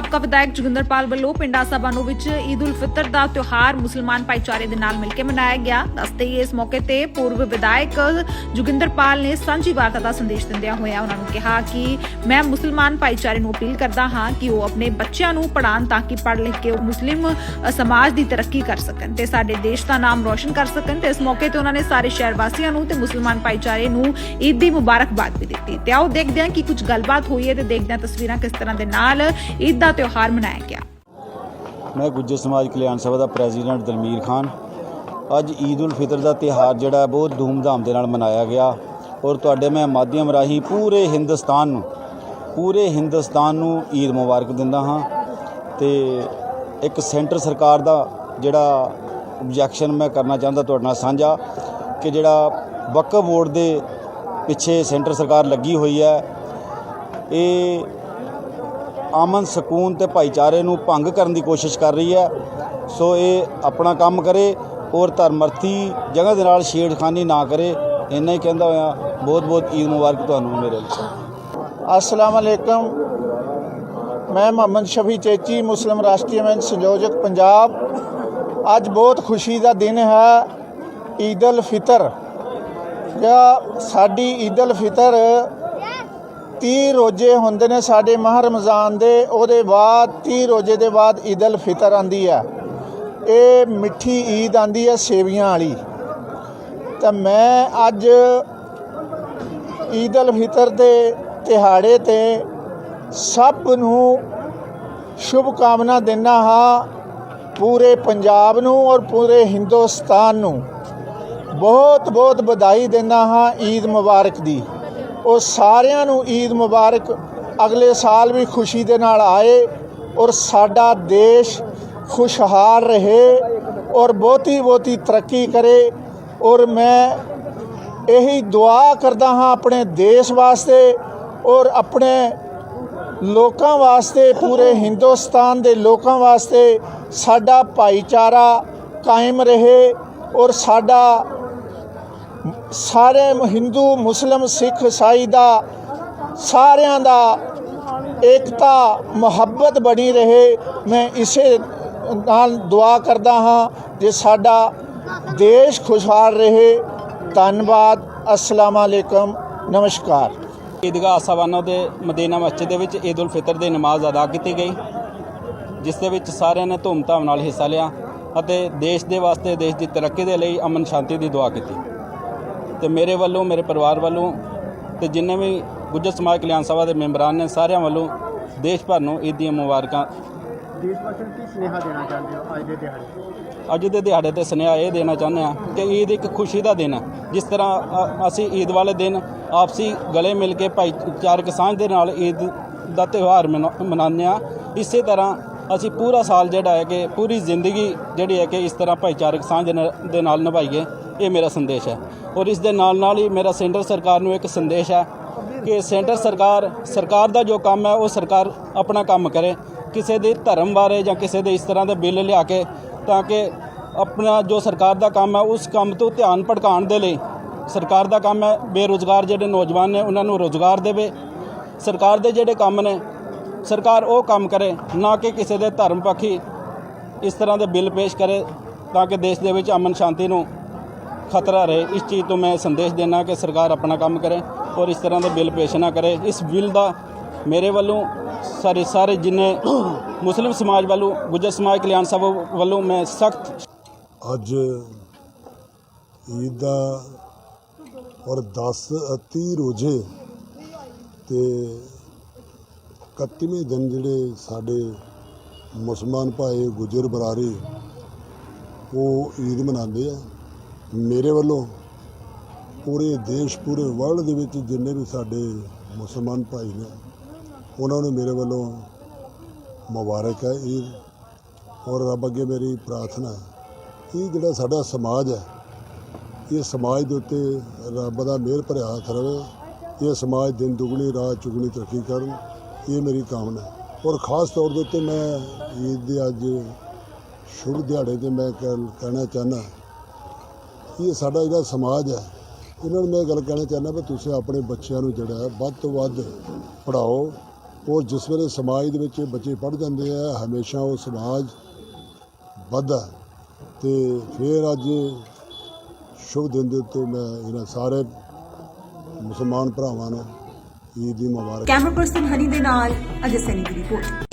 ਸਾਬਕਾ ਵਿਧਾਇਕ ਜੋਗਿੰਦਰਪਾਲ ਵੱਲੋਂ ਪਿੰਡ ਆਸਾਬਾਨੋ ਵਿੱਚ ਈਦ ਉਲ ਫਿਤਰ ਦਾ ਤਿਉਹਾਰ ਮੁਸਲਮਾਨ ਭਾਈਚਾਰੇ ਦੇ ਨਾਲ ਮਿਲ ਕੇ ਮਨਾਇਆ ਗਿਆ। ਦੱਸਦੇ ਹੀ ਇਸ ਮੌਕੇ ਤੇ ਪੂਰਵ ਵਿਧਾਇਕ ਜੋਗਿੰਦਰਪਾਲ ਨੇ ਸਾਂਝੀ ਵਾਰਤਾ ਦਾ ਸੰਦੇਸ਼ ਦਿੰਦਿਆਂ ਹੋਇਆ ਉਹਨਾਂ ਨੂੰ ਕਿਹਾ ਕਿ ਮੈਂ ਮੁਸਲਮਾਨ ਭਾਈਚਾਰੇ ਨੂੰ ਅਪੀਲ ਕਰਦਾ ਹਾਂ ਕਿ ਉਹ ਆਪਣੇ ਬੱਚਿਆਂ ਨੂੰ ਪੜ੍ਹਾਉਣ ਤਾਂ ਕਿ ਪੜ੍ਹ ਲਿਖ ਕੇ ਉਹ ਮੁਸਲਿਮ ਸਮਾਜ ਦੀ ਤਰੱਕੀ ਕਰ ਸਕਣ ਤੇ ਸਾਡੇ ਦੇਸ਼ ਦਾ ਨਾਮ ਰੋਸ਼ਨ ਕਰ ਸਕਣ ਤੇ ਇਸ ਮੌਕੇ ਤੇ ਉਹਨਾਂ ਨੇ ਸਾਰੇ ਸ਼ਹਿਰ ਵਾਸੀਆਂ ਨੂੰ ਤੇ ਮੁਸਲਮਾਨ ਭਾਈਚਾਰੇ ਨੂੰ ਈਦ ਦੀ ਮੁਬਾਰਕਬਾਦ ਵੀ ਦਿੱਤੀ। ਤੇ ਆਓ ਦੇਖਦੇ ਹਾਂ ਕਿ ਕੁਝ ਗੱਲਬਾਤ ਹੋਈ ਹੈ ਤੇ ਦੇਖਦੇ ਹਾਂ ਤਸਵੀਰਾਂ ਕਿਸ ਤਰ੍ਹਾਂ ਦੇ ਨਾਲ ਈਦ ਦਾ ਤਿਉਹਾਰ ਮਨਾਇਆ ਗਿਆ। ਮੈਂ ਗੁੱਜਰ ਸਮਾਜ ਕਲਿਆਣ ਸਭਾ ਦਾ ਪ੍ਰੈਜ਼ੀਡੈਂਟ ਦਲਮੀਰ ਖਾਨ। ਅੱਜ ਈਦ ਉਲ ਫਿਤਰ ਦਾ ਤਿਹਾਰ ਜਿਹੜਾ ਬਹੁਤ ਧੂਮਧਾਮ ਦੇ ਨਾਲ ਮਨਾਇਆ ਗਿਆ। ਔਰ ਤੁਹਾਡੇ ਮੈਂ ਮਾਧਿਅਮ ਰਾਹੀਂ ਪੂਰੇ ਹਿੰਦੁਸਤਾਨ ਨੂੰ, ਪੂਰੇ ਹਿੰਦੁਸਤਾਨ ਨੂੰ ਈਦ ਮੁਬਾਰਕ ਦਿੰਦਾ ਹਾਂ। ਤੇ ਇੱਕ ਸੈਂਟਰ ਸਰਕਾਰ ਦਾ ਜਿਹੜਾ ਆਬਜੈਕਸ਼ਨ ਮੈਂ ਕਰਨਾ ਚਾਹੁੰਦਾ ਤੁਹਾਡੇ ਨਾਲ ਸਾਂਝਾ, ਕਿ ਜਿਹੜਾ ਵਕਫ ਬੋਰਡ ਦੇ ਪਿੱਛੇ ਸੈਂਟਰ ਸਰਕਾਰ ਲੱਗੀ ਹੋਈ ਹੈ, ਇਹ ਆਮਨ ਸਕੂਨ ਤੇ ਭਾਈਚਾਰੇ ਨੂੰ ਭੰਗ ਕਰਨ ਦੀ ਕੋਸ਼ਿਸ਼ ਕਰ ਰਹੀ ਹੈ। ਸੋ ਇਹ ਆਪਣਾ ਕੰਮ ਕਰੇ ਔਰ ਧਰਮਰਥੀ ਜਗ੍ਹਾ ਦੇ ਨਾਲ ਛੇੜਖਾਨੀ ਨਾ ਕਰੇ, ਇੰਨਾ ਹੀ ਕਹਿੰਦਾ ਹੋਇਆ। ਬਹੁਤ ਬਹੁਤ ਈਦ ਮੁਬਾਰਕ ਤੁਹਾਨੂੰ ਮੇਰੇ ਲਈ। ਅਸਲਾਮ ਅਲੈਕਮ। ਮੈਂ ਮੁਹੰਮਦ ਸ਼ਫੀ ਚੇਚੀ, ਮੁਸਲਿਮ ਰਾਸ਼ਟਰੀ ਮੰਚ ਸੰਯੋਜਕ ਪੰਜਾਬ। ਅੱਜ ਬਹੁਤ ਖੁਸ਼ੀ ਦਾ ਦਿਨ ਹੈ ਈਦ ਅਲ ਫਿਤਰ ਜਾਂ ਸਾਡੀ ਈਦ ਅਲ ਫਿਤਰ 30 ਰੋਜ਼ੇ ਹੁੰਦੇ ਨੇ ਸਾਡੇ ਮਾਹ ਰਮਜ਼ਾਨ ਦੇ, ਉਹਦੇ ਬਾਅਦ 30 ਰੋਜ਼ੇ ਦੇ ਬਾਅਦ ਈਦ ਉਲ ਫਿਤਰ ਆਂਦੀ ਹੈ ਇਹ ਮਿੱਠੀ ਈਦ ਆਂਦੀ ਹੈ ਸੇਵੀਆਂ ਵਾਲੀ। ਤਾਂ ਮੈਂ ਅੱਜ ਈਦ ਉਲ ਫਿਤਰ ਦੇ ਦਿਹਾੜੇ ਤੇ ਸਭ ਨੂੰ ਸ਼ੁਭ ਕਾਮਨਾ ਦਿੰਦਾ ਹਾਂ ਪੂਰੇ ਪੰਜਾਬ ਨੂੰ ਔਰ ਪੂਰੇ ਹਿੰਦੁਸਤਾਨ ਨੂੰ। ਬਹੁਤ ਬਹੁਤ ਵਧਾਈ ਦਿੰਦਾ ਹਾਂ ਈਦ ਮੁਬਾਰਕ ਦੀ। ਉਹ ਸਾਰਿਆਂ ਨੂੰ ਈਦ ਮੁਬਾਰਕ। ਅਗਲੇ ਸਾਲ ਵੀ ਖੁਸ਼ੀ ਦੇ ਨਾਲ ਆਏ ਔਰ ਸਾਡਾ ਦੇਸ਼ ਖੁਸ਼ਹਾਲ ਰਹੇ ਔਰ ਬਹੁਤੀ ਬਹੁਤੀ ਤਰੱਕੀ ਕਰੇ। ਔਰ ਮੈਂ ਇਹੀ ਦੁਆ ਕਰਦਾ ਹਾਂ ਆਪਣੇ ਦੇਸ਼ ਵਾਸਤੇ ਔਰ ਆਪਣੇ ਲੋਕਾਂ ਵਾਸਤੇ, ਪੂਰੇ ਹਿੰਦੁਸਤਾਨ ਦੇ ਲੋਕਾਂ ਵਾਸਤੇ ਸਾਡਾ ਭਾਈਚਾਰਾ ਕਾਇਮ ਰਹੇ ਔਰ ਸਾਡਾ ਸਾਰੇ ਹਿੰਦੂ, ਮੁਸਲਮ, ਸਿੱਖ, ਈਸਾਈ ਦਾ ਸਾਰਿਆਂ ਦਾ ਏਕਤਾ, ਮੁਹੱਬਤ ਬਣੀ ਰਹੇ। ਮੈਂ ਇਸੇ ਨਾਲ ਦੁਆ ਕਰਦਾ ਹਾਂ ਜੇ ਸਾਡਾ ਦੇਸ਼ ਖੁਸ਼ਹਾਲ ਰਹੇ। ਧੰਨਵਾਦ। ਅਸਲਾਮ ਵਾਲੇਕਮ ਨਮਸਕਾਰ। ਈਦਗਾਹ ਆਸਾਵਾਨਾ ਦੇ ਮਦੀਨਾ ਮਸਜਿਦ ਦੇ ਵਿੱਚ ਈਦ ਉਲ ਫਿਤਰ ਦੀ ਨਮਾਜ਼ ਅਦਾ ਕੀਤੀ ਗਈ, ਜਿਸ ਦੇ ਵਿੱਚ ਸਾਰਿਆਂ ਨੇ ਧੂਮਧਾਮ ਨਾਲ ਹਿੱਸਾ ਲਿਆ ਅਤੇ ਦੇਸ਼ ਦੇ ਵਾਸਤੇ, ਦੇਸ਼ ਦੀ ਤਰੱਕੀ ਦੇ ਲਈ ਅਮਨ ਸ਼ਾਂਤੀ ਦੀ ਦੁਆ ਕੀਤੀ। ਤੇ ਮੇਰੇ ਵੱਲੋਂ ਮੇਰੇ ਪਰਿਵਾਰ ਵੱਲੋਂ ਤੇ ਜਿੰਨੇ ਵੀ ਗੁੱਜਰ ਸਮਾਜ ਕਲਿਆਣ ਸਭਾ ਦੇ ਮੈਂਬਰਾਂ ਨੇ ਸਾਰਿਆਂ ਵੱਲੋਂ ਦੇਸ਼ ਭਰ ਨੂੰ ਈਦ ਦੀਆਂ ਮੁਬਾਰਕਾਂ। ਦੇਸ਼ ਵਾਸੀਆਂ ਨੂੰ ਕੀ ਸੁਨੇਹਾ ਦੇਣਾ ਚਾਹੁੰਦੇ ਹੋ ਅੱਜ ਦੇ ਦਿਹਾੜੇ? ਅੱਜ ਦੇ ਦਿਹਾੜੇ ਤੇ ਸੁਨੇਹਾ ਇਹ ਦੇਣਾ ਚਾਹੁੰਦੇ ਹਾਂ ਕਿ ਈਦ ਇੱਕ ਖੁਸ਼ੀ ਦਾ ਦਿਨ ਹੈ। ਜਿਸ ਤਰ੍ਹਾਂ ਅਸੀਂ ਈਦ ਵਾਲੇ ਦਿਨ ਆਪਸੀ ਗਲੇ ਮਿਲ ਕੇ ਭਾਈਚਾਰਕ ਸਾਂਝ ਦੇ ਨਾਲ ਈਦ ਦਾ ਤਿਉਹਾਰ ਮਨਾ- ਮਨਾਉਂਦੇ ਹਾਂ। ਇਸੇ ਤਰ੍ਹਾਂ ਅਸੀਂ ਪੂਰਾ ਸਾਲ ਜਿਹੜਾ ਹੈ ਕਿ ਪੂਰੀ ਜ਼ਿੰਦਗੀ ਜਿਹੜੀ ਹੈ ਕਿ ਇਸ ਤਰ੍ਹਾਂ ਭਾਈਚਾਰਕ ਸਾਂਝ ਦੇ ਨਾਲ ਨਿਭਾਈਏ। ਇਹ ਮੇਰਾ ਸੰਦੇਸ਼ ਹੈ। ਔਰ ਇਸ ਦੇ ਨਾਲ ਨਾਲ ਹੀ ਮੇਰਾ ਸੈਂਟਰ ਸਰਕਾਰ ਨੂੰ ਇੱਕ ਸੰਦੇਸ਼ ਹੈ ਕਿ ਸੈਂਟਰ ਸਰਕਾਰ ਸਰਕਾਰ ਦਾ ਜੋ ਕੰਮ ਹੈ, ਉਹ ਸਰਕਾਰ ਆਪਣਾ ਕੰਮ ਕਰੇ। ਕਿਸੇ ਦੇ ਧਰਮ ਬਾਰੇ ਜਾਂ ਕਿਸੇ ਦੇ ਇਸ ਤਰ੍ਹਾਂ ਦੇ ਬਿੱਲ ਲਿਆ ਕੇ ਤਾਂ ਕਿ ਆਪਣਾ ਜੋ ਸਰਕਾਰ ਦਾ ਕੰਮ ਹੈ, ਉਸ ਕੰਮ ਤੋਂ ਧਿਆਨ ਭਟਕਾਉਣ ਦੇ ਲਈ ਸਰਕਾਰ ਦਾ ਕੰਮ ਹੈ। ਬੇਰੁਜ਼ਗਾਰ ਜਿਹੜੇ ਨੌਜਵਾਨ ਨੇ, ਉਹਨਾਂ ਨੂੰ ਰੋਜ਼ਗਾਰ ਦੇਵੇ। ਸਰਕਾਰ ਦੇ ਜਿਹੜੇ ਕੰਮ ਨੇ, ਸਰਕਾਰ ਉਹ ਕੰਮ ਕਰੇ, ਨਾ ਕਿ ਕਿਸੇ ਦੇ ਧਰਮ ਪੱਖੀ ਇਸ ਤਰ੍ਹਾਂ ਦੇ ਬਿੱਲ ਪੇਸ਼ ਕਰੇ ਤਾਂ ਕਿ ਦੇਸ਼ ਦੇ ਵਿੱਚ ਅਮਨ ਸ਼ਾਂਤੀ ਨੂੰ ਖਤਰਾ ਰਹੇ। ਇਸ ਚੀਜ਼ ਤੋਂ ਮੈਂ ਸੰਦੇਸ਼ ਦੇਣਾ ਕਿ ਸਰਕਾਰ ਆਪਣਾ ਕੰਮ ਕਰੇ ਔਰ ਇਸ ਤਰ੍ਹਾਂ ਦੇ ਬਿੱਲ ਪੇਸ਼ ਨਾ ਕਰੇ। ਇਸ ਬਿੱਲ ਦਾ ਮੇਰੇ ਵੱਲੋਂ ਸਾਰੇ ਸਾਰੇ ਜਿੰਨੇ ਮੁਸਲਿਮ ਸਮਾਜ ਵੱਲੋਂ, ਗੁੱਜਰ ਸਮਾਜ ਕਲਿਆਣ ਸਭਾ ਵੱਲੋਂ ਮੈਂ ਸਖਤ ਅੱਜ ਈਦ ਦਾ ਔਰ 10 30 ਰੋਜ਼ੇ ਤੇ 31ਵੇਂ ਦਿਨ ਜਿਹੜੇ ਸਾਡੇ ਮੁਸਲਮਾਨ ਭਾਈ ਗੁਜਰ ਬਰਾਰੀ, ਉਹ ਈਦ ਮਨਾਉਂਦੇ ਆ। ਮੇਰੇ ਵੱਲੋਂ ਪੂਰੇ ਦੇਸ਼, ਪੂਰੇ ਵਰਲਡ ਦੇ ਵਿੱਚ ਜਿੰਨੇ ਵੀ ਸਾਡੇ ਮੁਸਲਮਾਨ ਭਾਈ ਨੇ, ਉਹਨਾਂ ਨੂੰ ਮੇਰੇ ਵੱਲੋਂ ਮੁਬਾਰਕ ਹੈ ਈਦ। ਔਰ ਰੱਬ ਅੱਗੇ ਮੇਰੀ ਪ੍ਰਾਰਥਨਾ ਹੈ ਇਹ ਜਿਹੜਾ ਸਾਡਾ ਸਮਾਜ ਹੈ, ਇਹ ਸਮਾਜ ਦੇ ਉੱਤੇ ਰੱਬ ਦਾ ਮਿਹਰ ਭਰਿਆ ਹੱਥ ਰਵੇ, ਇਹ ਸਮਾਜ ਦਿਨ ਦੁਗਣੀ, ਰਾਤ ਚੁਗਣੀ ਤਰੱਕੀ ਕਰਨ, ਇਹ ਮੇਰੀ ਕਾਮਨਾ ਹੈ। ਔਰ ਖਾਸ ਤੌਰ ਦੇ ਉੱਤੇ ਮੈਂ ਈਦ ਦੇ ਅੱਜ ਸ਼ੁਭ ਦਿਹਾੜੇ ਤੇ ਮੈਂ ਕਹਿ- ਕਹਿਣਾ ਚਾਹੁੰਦਾ ਇਹ ਸਾਡਾ ਜਿਹੜਾ ਸਮਾਜ ਹੈ, ਇਹਨਾਂ ਨੂੰ ਮੈਂ ਇਹ ਗੱਲ ਕਹਿਣਾ ਚਾਹੁੰਦਾ ਵੀ ਤੁਸੀਂ ਆਪਣੇ ਬੱਚਿਆਂ ਨੂੰ ਜਿਹੜਾ ਵੱਧ ਤੋਂ ਵੱਧ ਪੜ੍ਹਾਓ ਔਰ ਜਿਸ ਵੇਲੇ ਸਮਾਜ ਦੇ ਵਿੱਚ ਬੱਚੇ ਪੜ੍ਹ ਜਾਂਦੇ ਆ, ਹਮੇਸ਼ਾ ਉਹ ਸਮਾਜ ਵੱਧਦਾ ਹੈ। ਤੇ ਫਿਰ ਅੱਜ ਸ਼ੁਭ ਦਿਨ ਦੇ ਉੱਤੇ ਮੈਂ ਇਹਨਾਂ ਸਾਰੇ ਮੁਸਲਮਾਨ ਭਰਾਵਾਂ ਨੂੰ ਈਦ ਦੀ ਮੁਬਾਰਕ ਕੈਮਰਾ ਪਰਸਨ ਹਨੀ ਦੇ ਨਾਲ ਅਜੇ ਸੈਨੀ ਦੀ ਰਿਪੋਰਟ